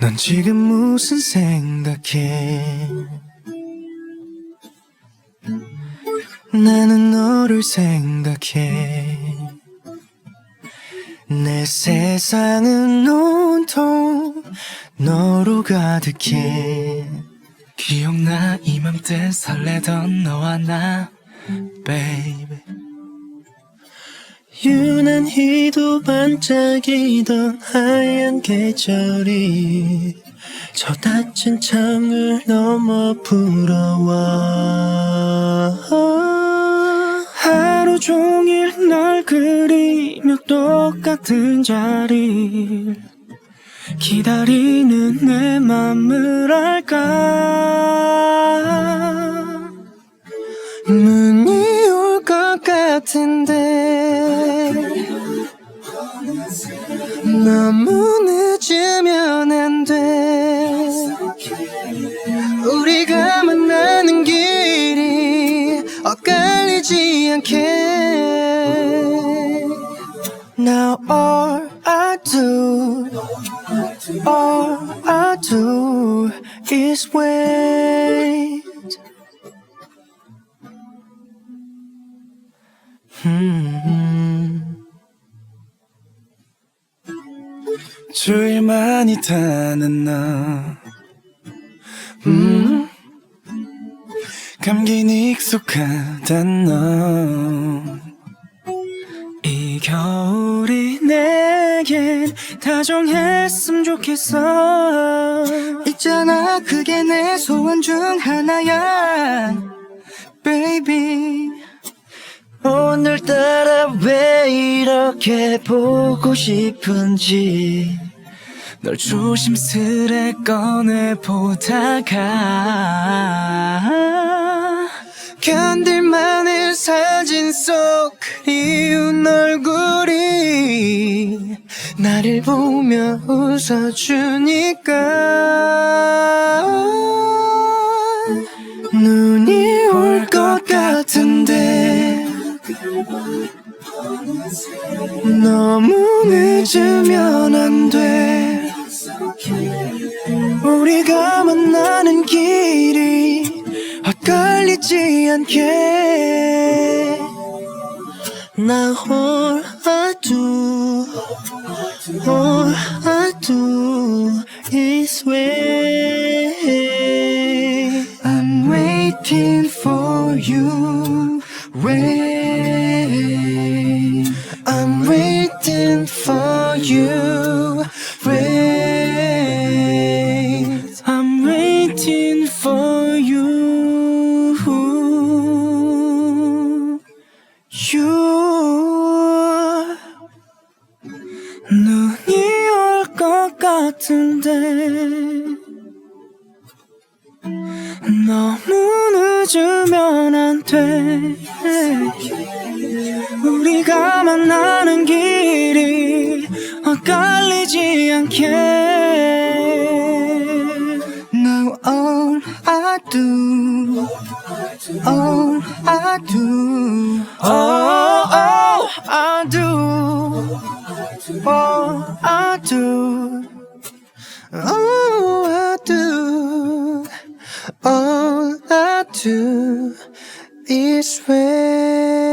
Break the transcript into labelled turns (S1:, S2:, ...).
S1: 넌 지금 무슨 생각해? 나는 너를 생각해. 내 세상은 온통 너로 가득해. 기억나 이맘때 설레던 너와 나, baby. 유난히도 반짝이던 하얀 계절이 저 닫힌 창을 넘어 불어와. 하루 종일 널 그리며 똑같은 자리를 기다리는 내 맘을 알까? 눈이 올 것 같은데 너무 늦으면 안 돼. 우리가 만나는 길이 엇갈리지 않게. Now all I do All I do is wait. 음. 제일 많이 타는 나 음. 감긴 익숙하단 너. 이 겨울이 내겐 다정했으면 좋겠어. 있잖아 그게 내 소원 중 하나야 왜 이렇게 보고 싶은지 널 조심스레 꺼내보다가 견딜만한 사진 속 그리운 얼굴이 나를 보며 웃어주니까 눈이 올 것 같은데 너무 늦으면 안 돼. 우리가 만나는 길이 엇갈리지 않게. Now all I do, all I do is wait. I'm waiting for you. Wait. For you. Wait. I'm waiting for you. You. 눈이 올 것 같은데. 너무 늦으면 안 돼. 우리가 만나는 길이 엇갈리지 않게. Now all I do, all I do, all, all I do, all I do, all I do. All I do is wait.